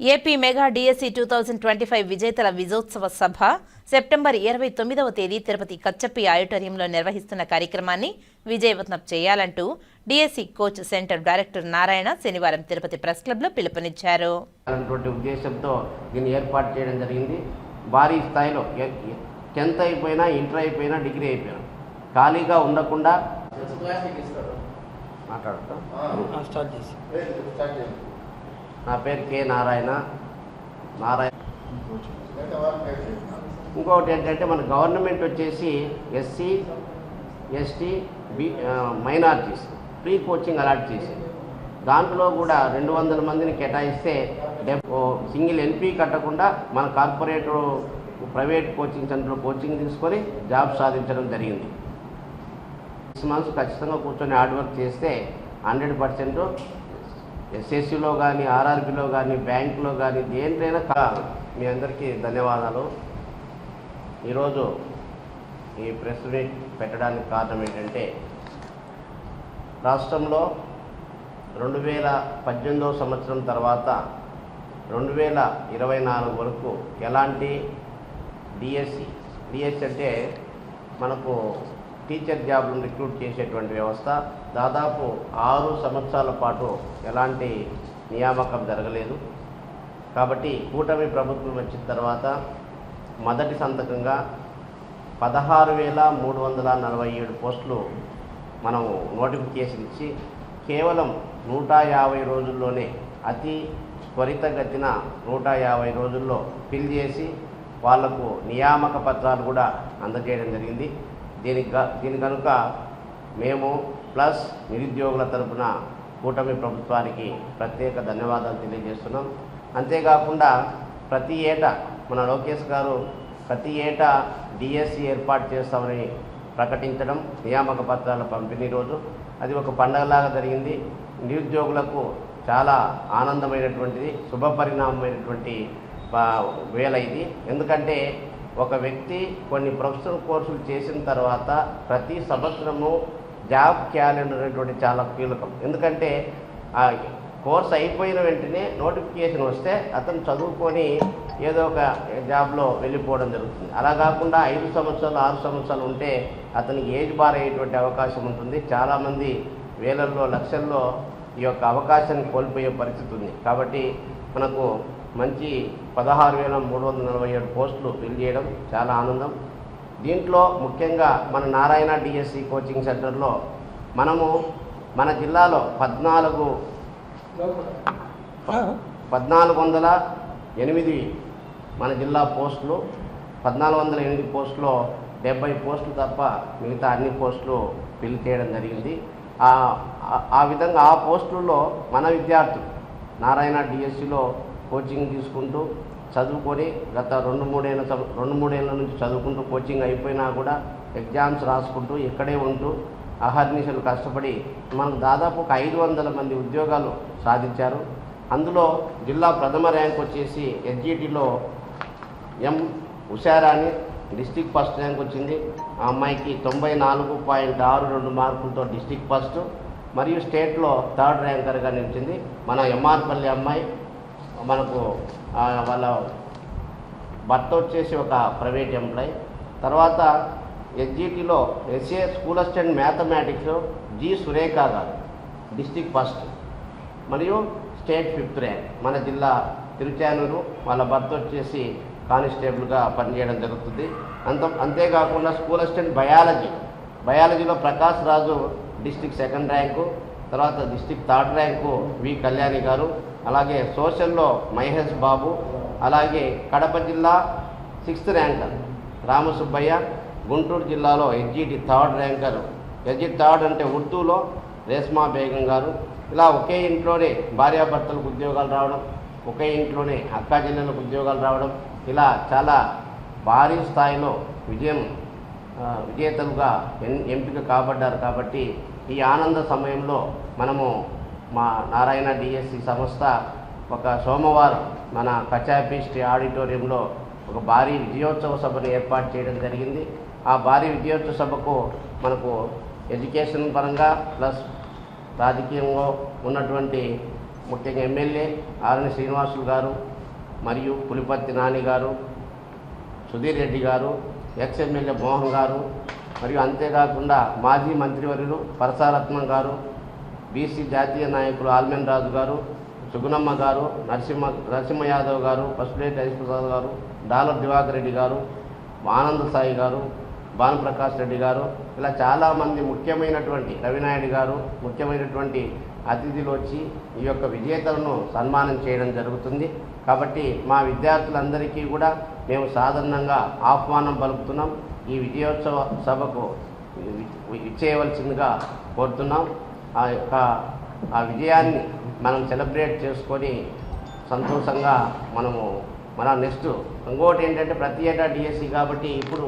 AP mega DSC two thousand twenty five విజేతల విజయోత్సవ సభ September ఇరవై తొమ్మిదవ తేదీ తిరుపతి కచ్చప్పి ఆడిటోరియంలో నిర్వహిస్తున్న కార్యక్రమాన్ని విజయవంతం చేయాలంటూ DSC coach centre director Narayana శనివారం తిరుపతి ప్రెస్ క్లబ్లో పిలుపునిచ్చారు. ఉద్దేశంతో దీన్ని ఏర్పాటు చేయడం జరిగింది. భారీ స్థాయిలో టెన్త్ అయిపోయినా ఇంటర్ అయిపోయినా డిగ్రీ అయిపోయినా. ఖాళీగా ఉండకుండా మాట్లాడతాం స్టార్ట్ చేసి. నా పేరు కే నారాయణ. నారాయణ. ఇంకొకటి ఏంటంటే మన గవర్నమెంట్ వచ్చేసి SC ST B minorities free coaching allot చేసింది. దాంట్లో కూడా రెండు వందల మందిని కేటాయిస్తే సింగిల్ ఎన్పీ కట్టకుండా మన కార్పొరేట్ ప్రైవేట్ కోచింగ్ సెంటర్లో కోచింగ్ తీసుకొని జాబ్ సాధించడం జరిగింది. సిక్స్ మంత్స్ ఖచ్చితంగా కూర్చొని హార్డ్ వర్క్ చేస్తే హండ్రెడ్ పర్సెంట్ ఎస్ఎస్సిలో కానీ ఆర్ఆర్బిలో కానీ బ్యాంకులో కానీ దేంట్లైనా కా- మీ అందరికీ ధన్యవాదాలు. ఈరోజు ఈ ప్రెస్ మీట్ పెట్టడానికి కారణం ఏంటంటే రాష్ట్రంలో రెండు వేల పద్దెనిమిదవ సంవత్సరం తర్వాత రెండు వేల ఇరవై నాలుగు వరకు ఎలాంటి డిఎస్సి డిఎస్సి అంటే మనకు టీచర్ జాబ్లను రిక్రూట్ చేసేటువంటి వ్యవస్థ దాదాపు ఆరు సంవత్సరాల పాటు ఎలాంటి నియామకం జరగలేదు. కాబట్టి కూటమి ప్రభుత్వం వచ్చిన తర్వాత మొదటి సంతకంగా పదహారు వేల మూడు వందల నలభై ఏడు పోస్టులు మనం నోటిఫికేషన్ ఇచ్చి కేవలం నూట యాభై రోజుల్లోనే అతి త్వరితగతిన నూట యాభై రోజుల్లో ఫిల్ చేసి వాళ్ళకు నియామక పత్రాలు కూడా అందజేయడం జరిగింది. దీనికి దీని కనుక మేము ప్లస్ నిరుద్యోగుల తరపున కూటమి ప్రభుత్వానికి ప్రత్యేక ధన్యవాదాలు తెలియజేస్తున్నాం. అంతేకాకుండా ప్రతి ఏటా మన లోకేష్ గారు ప్రతి ఏటా డిఎస్సి ఏర్పాటు చేస్తామని ప్రకటించడం నియామక పత్రాల పంపిణీ రోజు. అది ఒక పండగలాగా జరిగింది. నిరుద్యోగులకు చాలా ఆనందమైనటువంటిది శుభపరిణామమైనటువంటి ఆ, వేళ ఇది. ఎందుకంటే ఒక వ్యక్తి కొన్ని ప్రొఫెషనల్ కోర్సులు చేసిన తర్వాత ప్రతి సంవత్సరము జాబ్ క్యాలెండర్ అనేటువంటి చాలా కీలకం. ఎందుకంటే ఆ కోర్స్ అయిపోయిన వెంటనే నోటిఫికేషన్ వస్తే అతను చదువుకొని ఏదో ఒక జాబ్లో వెళ్ళిపోవడం జరుగుతుంది. అలా కాకుండా ఐదు సంవత్సరాలు ఆరు సంవత్సరాలు ఉంటే అతనికి ఏజ్ బార్ అయ్యేటువంటి అవకాశం ఉంటుంది. చాలామంది వేలల్లో లక్షల్లో ఈ యొక్క అవకాశాన్ని కోల్పోయే పరిస్థితి ఉంది. కాబట్టి మనకు మంచి పదహారు వేల మూడు వందల నలభై ఏడు పోస్టులు ఫిల్ చేయడం చాలా ఆనందం. దీంట్లో ముఖ్యంగా మన నారాయణ డిఎస్సి కోచింగ్ సెంటర్లో మనము మన జిల్లాలో పద్నాలుగు పద్నాలుగు వందల ఎనిమిది మన జిల్లా పోస్టులు పద్నాలుగు వందల ఎనిమిది పోస్టులో డెబ్బై పోస్టులు తప్ప మిగతా అన్ని పోస్టులు ఫిల్ చేయడం జరిగింది. ఆ విధంగా ఆ పోస్టుల్లో మన విద్యార్థులు నారాయణ డిఎస్సిలో కోచింగ్ తీసుకుంటూ చదువుకొని గత రెండు మూడేళ్ళ చదువు రెండు మూడేళ్ళ నుంచి చదువుకుంటూ కోచింగ్ అయిపోయినా కూడా ఎగ్జామ్స్ రాసుకుంటూ ఇక్కడే ఉంటూ అహర్నిశలు కష్టపడి మనకు దాదాపు ఒక ఐదు వందల మంది ఉద్యోగాలు సాధించారు. అందులో జిల్లా ప్రథమ ర్యాంక్ వచ్చేసి ఎస్జిటిలో M Usharani district first rank వచ్చింది. ఆ అమ్మాయికి తొంభై నాలుగు పాయింట్ ఆరు రెండు మార్కులతో డిస్టిక్ ఫస్ట్ మరియు స్టేట్లో థర్డ్ ర్యాంకర్గా నిలిచింది. మన ఎంఆర్పల్లి అమ్మాయి మనకు వాళ్ళ భర్త వచ్చేసి ఒక ప్రైవేట్ ఎంప్లాయ్. తర్వాత ఎస్జిటిలో SA school assistant mathematics G Surekha గారు డిస్టిక్ ఫస్ట్. మరియు స్టేట్ ఫిఫ్త్ ర్యాంక్ మన జిల్లా తిరుచానూరు. వాళ్ళ భర్త వచ్చేసి కానిస్టేబుల్గా పనిచేయడం జరుగుతుంది. అంత అంతేకాకుండా school assistant biology. బయాలజీలో Prakash Raju district second rank తర్వాత district third rank V Kalyani గారు అలాగే సోషల్లో మహేష్ బాబు అలాగే కడప జిల్లా సిక్స్త్ ర్యాంకర్ రామసుబ్బయ్య గుంటూరు జిల్లాలో SGT third ranker. SG third అంటే ఉర్దూలో రేస్మా బేగం గారు. ఇలా ఒకే ఇంట్లోనే భార్యాభర్తలకు ఉద్యోగాలు రావడం ఒకే ఇంట్లోనే అక్కా చెల్లెలకు ఉద్యోగాలు రావడం ఇలా చాలా భారీ స్థాయిలో విజయం విజేతలుగా ఎంపిక కాబడ్డారు కాబట్టి ఈ ఆనంద సమయంలో మనము మా నారాయణ డిఎస్సి సంస్థ ఒక సోమవారం మన కచాపిస్ట్ ఆడిటోరియంలో ఒక భారీ విజయోత్సవ సభను ఏర్పాటు చేయడం జరిగింది. ఆ భారీ విజయోత్సవ సభకు మనకు ఎడ్యుకేషన్ పరంగా ప్లస్ రాజకీయంలో ఉన్నటువంటి ముఖ్యంగా ఎమ్మెల్యే ఆర్ఎన్ శ్రీనివాసులు గారు మరియు పులిపత్తి నాని గారు సుధీర్ రెడ్డి గారు ఎక్స్ ఎమ్మెల్యే మోహన్ గారు మరియు అంతేకాకుండా మాజీ మంత్రివర్యులు పరసారత్నం గారు బీసీ జాతీయ నాయకులు ఆల్మెన్ రాజు గారు సుగుణమ్మ గారు నరసింహ నరసింహ యాదవ్ గారు పసులేటి హరిప్రసాద్ గారు డాలర్ దివాకర్ రెడ్డి గారు ఆనంద సాయి గారు భానుప్రకాష్ రెడ్డి గారు ఇలా చాలామంది ముఖ్యమైనటువంటి రవినాయుడు గారు ముఖ్యమైనటువంటి అతిథులు వచ్చి ఈ యొక్క విజేతలను సన్మానం చేయడం జరుగుతుంది. కాబట్టి మా విద్యార్థులందరికీ కూడా మేము సాధారణంగా ఆహ్వానం పలుకుతున్నాం. ఈ విజయోత్సవ సభకు ఇచ్చేయవలసిందిగా కోరుతున్నాం. ఆ యొక్క ఆ విజయాన్ని మనం సెలబ్రేట్ చేసుకొని సంతోషంగా మనము మన నెక్స్ట్ ఇంకోటి ఏంటంటే ప్రతి ఏటా డిఎస్సి కాబట్టి ఇప్పుడు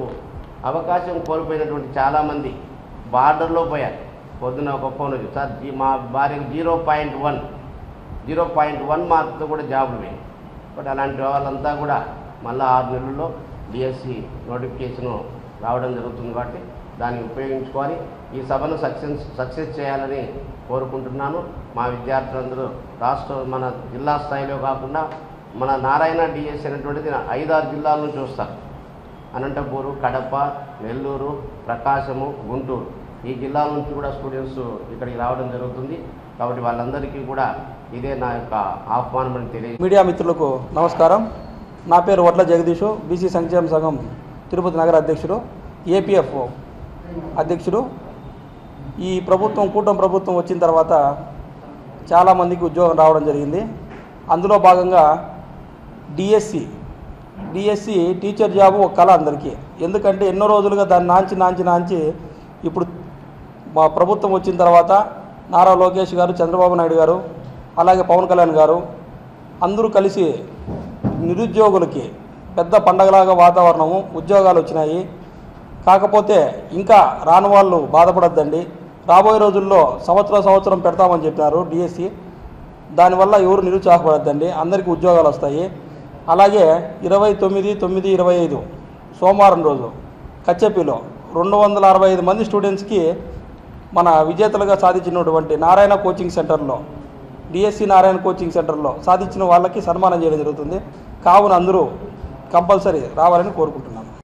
అవకాశం కోల్పోయినటువంటి చాలామంది బార్డర్లో పోయారు. పొద్దున ఒక ఫోన్ వచ్చి సార్ మా భార్యకు zero point one zero point one మార్క్తో కూడా జాబులు పోయాయి బట్ అలాంటి వాళ్ళంతా కూడా మళ్ళీ ఆరు నెలల్లో డిఎస్సి నోటిఫికేషను రావడం జరుగుతుంది కాబట్టి దాన్ని ఉపయోగించుకొని ఈ సభను సక్సెస్ సక్సెస్ చేయాలని కోరుకుంటున్నాను. మా విద్యార్థులందరూ రాష్ట్ర మన జిల్లా స్థాయిలో కాకుండా మన నారాయణ డిఎస్ అనేటువంటిది ఐదారు జిల్లాల నుంచి వస్తారు. అనంతపూరు కడప నెల్లూరు ప్రకాశము గుంటూరు. ఈ జిల్లాల నుంచి కూడా స్టూడెంట్స్ ఇక్కడికి రావడం జరుగుతుంది. కాబట్టి వాళ్ళందరికీ కూడా ఇదే నా యొక్క ఆహ్వానం అని తెలియ మీడియా మిత్రులకు నమస్కారం. నా పేరు వడ్ల జగదీషు బీసీ సంక్షేమ సంఘం తిరుపతి నగర అధ్యక్షుడు ఏపీఎఫ్ అధ్యక్షుడు ఈ ప్రభుత్వం కూటమి ప్రభుత్వం వచ్చిన తర్వాత చాలామందికి ఉద్యోగం రావడం జరిగింది. అందులో భాగంగా డిఎస్సి డిఎస్సి టీచర్ జాబు ఒక కళ అందరికీ. ఎందుకంటే ఎన్నో రోజులుగా దాన్ని నాంచి నాంచి నాంచి ఇప్పుడు మా ప్రభుత్వం వచ్చిన తర్వాత నారా లోకేష్ గారు చంద్రబాబు నాయుడు గారు అలాగే పవన్ కళ్యాణ్ గారు అందరూ కలిసి నిరుద్యోగులకి పెద్ద పండగలాగా వాతావరణము ఉద్యోగాలు వచ్చినాయి. కాకపోతే ఇంకా రాని వాళ్ళు బాధపడద్దండి. రాబోయే రోజుల్లో సంవత్సరం సంవత్సరం పెడతామని చెప్పినారు డిఎస్సి. దానివల్ల ఎవరు నిరుత్సాహపడద్దండి. అందరికీ ఉద్యోగాలు వస్తాయి. అలాగే ఇరవై తొమ్మిది తొమ్మిది ఇరవై ఐదు సోమవారం రోజు కచ్చెపిలో రెండు వందల అరవై ఐదు మంది స్టూడెంట్స్కి మన విజేతలుగా సాధించినటువంటి నారాయణ కోచింగ్ సెంటర్లో డిఎస్సి నారాయణ కోచింగ్ సెంటర్లో సాధించిన వాళ్ళకి సన్మానం చేయడం జరుగుతుంది. కావున అందరూ కంపల్సరీ రావాలని కోరుకుంటున్నాను